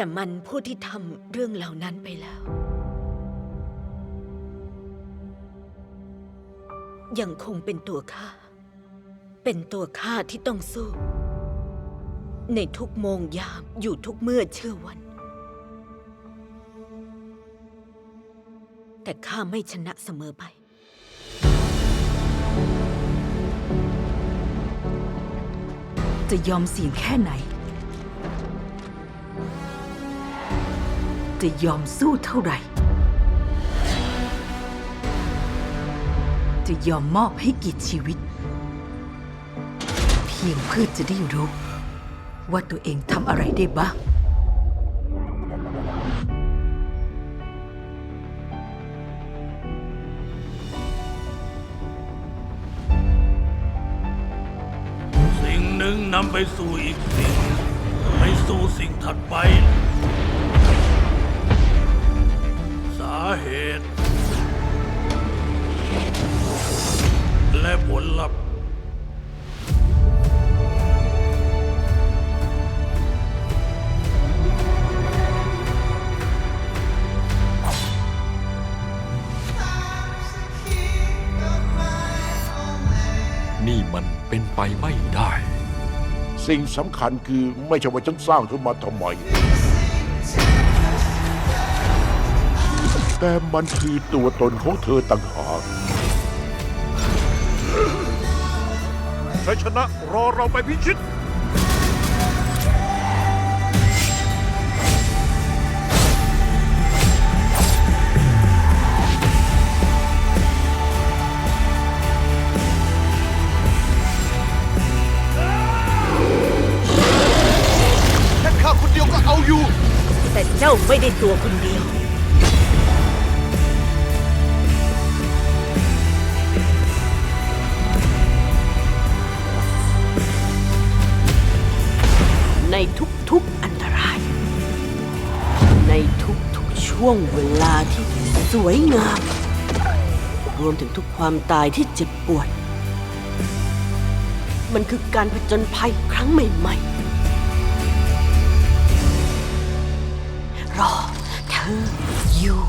แต่มันผู้ที่ทำเรื่องเหล่านั้นไปแล้ว ยังคงเป็นตัวข้า เป็นตัวข้าที่ต้องสู้ ในทุกโมงยามอยู่ทุกเมื่อเชื่อวัน แต่ข้าไม่ชนะเสมอไปจะยอมเสี่ยงแค่ไหน จะยอมสู้เท่าไหร่ จะยอมมอบให้กี่ชีวิต เพียงเพื่อจะได้รู้ ว่าตัวเองทำอะไรได้บ้างสิ่งหนึ่งนำไปสู่อีกสิ่ง ไปสู่สิ่งถัดไป เหตุ และผลลัพธ์นี่มันเป็นไปไม่ได้ สิ่งสำคัญคือไม่ใช่ว่าฉันสร้างขึ้นมาทำไม แต่มันคือตัวตนของเธอต่างหากชัยชนะรอเราไปพิชิต แค่ข้าคนเดียวก็เอาอยู่ แต่เจ้าไม่ได้ตัวคนเดียว ทุกๆอันตราย ในทุกๆช่วงเวลาที่สวยงาม รวมถึงทุกความตายที่เจ็บปวด มันคือการผจญภัยครั้งใหม่ ๆ รอเธออยู่